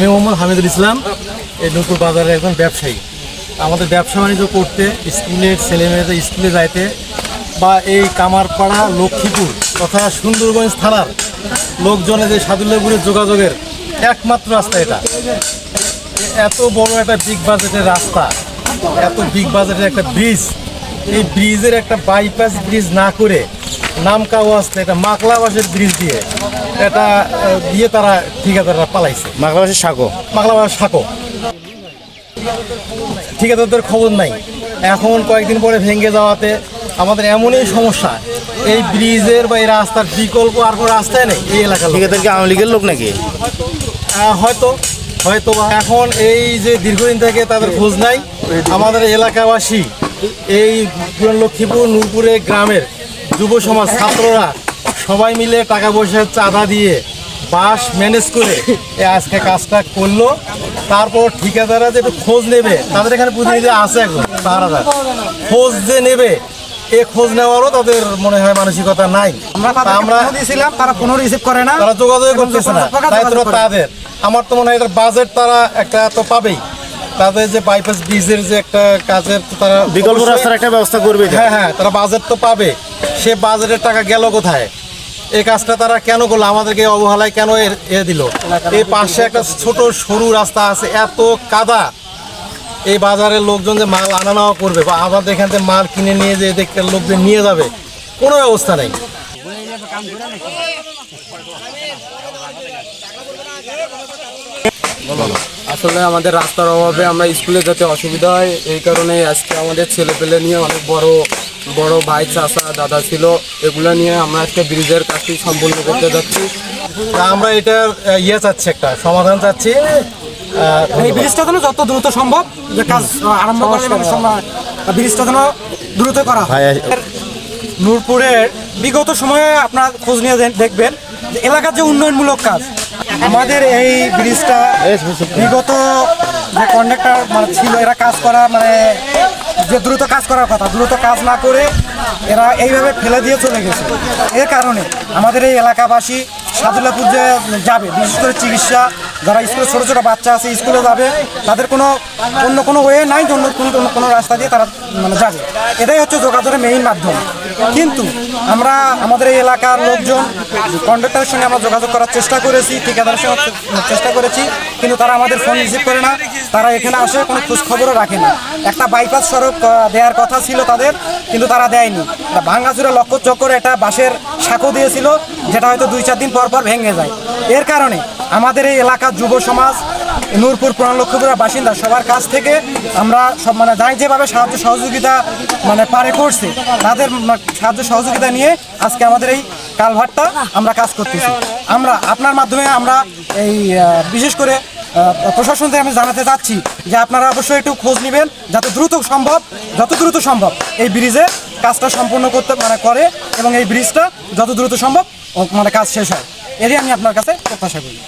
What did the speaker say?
আমি মোহাম্মদ হামিদুল ইসলাম, এই নূপুর বাজারের একজন ব্যবসায়ী। আমাদের ব্যবসা বাণিজ্য করতে স্কুলের ছেলেমেয়েদের স্কুলে যাইতে বা এই কামারপাড়া, লক্ষ্মীপুর তথা সুন্দরগঞ্জ থানার লোকজনে যে সাদুল্লাপুরের যোগাযোগের একমাত্র রাস্তা এটা। এত বড় একটা বিগ বাজেটের রাস্তা, এত বিগ বাজেটের একটা ব্রিজ এই ব্রিজের একটা বাইপাস ব্রিজ না করে মাকলাবাসের ব্রিজ দিয়ে। এটা দিয়ে তারা ঠিকাদাররা পালাইছে। সাঁকো? ঠিকাদারদের খবর নাই। এখন কয়েকদিন পরে ভেঙে যাওয়াতে আমাদের এমনই সমস্যা এই ব্রিজের বা এই রাস্তার বিকল্প আর কোনো রাস্তায় নেই এই এলাকার লোকের। ঠিকাদার কি আওয়ামী লীগের লোক নাকি? হয়তো হয়তো এখন এই যে দীর্ঘদিন থেকে তাদের খোঁজ নাই আমাদের এলাকাবাসী এই লক্ষ্মীপুর নূরপুরে গ্রামের যুব সমাজ ছাত্ররা সবাই মিলে টাকা পয়সা চাঁদা দিয়ে বাস ম্যানেজ করে আজকে কাজটা করল। তারপর ঠিকাদাররা যে একটু খোঁজ নেবে তাদের এখানে প্রতিনিধি আছে এখন তারা খোঁজ যে নেবে এ খোঁজ নেওয়ারও তাদের মনে হয় মানসিকতা নাই। আমরা দিয়েছিলাম তারা কোনো রিসিভ করে না। তারা যোগাযোগ করতেছে না। তাদের। আমার তো মনে হয় এটার বাজেট তারা একটা তো পাবেই। তাদের যে বাইপাস ব্রিজের যে একটা কাজের তারা বিকল্প রাস্তার একটা ব্যবস্থা করবে হ্যাঁ হ্যাঁ তারা বাজেট তো পাবে। সে বাজেটের টাকা গেল কোথায়? এই কাজটা তারা কেন করল? আমাদেরকে অবহেলায় কেন এ- দিল? এই পাশে একটা ছোট সরু রাস্তা আছে এত কাদা। এই বাজারের লোকজন যে মাল আনা নেওয়া করবে বা আমাদের এখান থেকে মাল কিনে নিয়ে যে দেখতে লোকজন নিয়ে যাবে কোনো ব্যবস্থা নেই। আসলে আমাদের রাস্তার অভাবে আমরা স্কুলে যেতে অসুবিধা হয় এই কারণে আজকে আমাদের ছেলে পেলে নিয়ে অনেক বড় বড় ভাই চাচা দাদা ছিল এগুলো নিয়ে আমরা আজকে ব্রিজের কাজটি সম্পূর্ণ করতে যাচ্ছি। তা আমরা এটার ইয়ে চাচ্ছি একটা সমাধান চাচ্ছি। এই ব্রিজটা যেন যত দ্রুত সম্ভব যে কাজ আরম্ভ করে ব্রিজটা যেন দ্রুত করা হয়। নূরপুরের বিগত সময়ে আপনারা খোঁজ নিয়ে দেখবেন এলাকার যে উন্নয়নমূলক কাজ আমাদের এই ব্রিজটা বিগত যে কন্ডাক্টর মানে ছিল, এরা কাজ করা মানে যে দ্রুত কাজ করার কথা, দ্রুত কাজ না করে এরা এইভাবে ফেলে দিয়ে চলে গেছে। এর কারণে আমাদের এই এলাকাবাসী সাদুল্লাপুর যে যাবে, বিশেষ করে চিকিৎসা যারা স্কুলে ছোটো ছোটো বাচ্চা আছে, স্কুলে যাবে, তাদের কোনো, অন্য কোনো ওয়ে নাই, অন্য কোনো কোনো রাস্তা দিয়ে তারা মানে যাবে। এটাই হচ্ছে যোগাযোগের মেইন মাধ্যম। কিন্তু আমরা, আমাদের এই এলাকার লোকজন কন্ডাক্টরের সঙ্গে আমরা যোগাযোগ করার চেষ্টা করেছি, ঠিকাদারের সঙ্গে চেষ্টা করেছি, কিন্তু তারা আমাদের ফোন রিসিভ করে না। তারা এখানে আসে, কোনো খোঁজ খবরও রাখে না। একটা বাইপাস সড়ক দেওয়ার কথা ছিল তাদের, কিন্তু তারা দেয়নি। ভাঙ্গাচুরা লক্ষ্য চক্কর একটা বাঁশের সাঁকো দিয়েছিল, যেটা হয়তো দুই, চার দিন পর পর ভেঙে যায়। এর কারণে আমাদের এই এলাকার যুব সমাজ নূরপুর পুরান লক্ষ্মীপুরের বাসিন্দা সবার কাছ থেকে আমরা সব মানে যাই যেভাবে সাহায্য সহযোগিতা মানে পারে করছে তাদের সাহায্য সহযোগিতা নিয়ে আজকে আমাদের এই কালভারটা আমরা কাজ করতেছি। আমরা আপনার মাধ্যমে আমরা এই বিশেষ করে আহ, প্রশাসন থেকে আমি জানাতে চাচ্ছি যে আপনারা অবশ্যই একটু খোঁজ নেবেন যাতে দ্রুত সম্ভব যত দ্রুত সম্ভব এই ব্রিজের কাজটা সম্পূর্ণ করতে মানে করে এবং এই ব্রিজটা যত দ্রুত সম্ভব মানে কাজ শেষ হয়। এরই আমি আপনার কাছে প্রত্যাশা করি।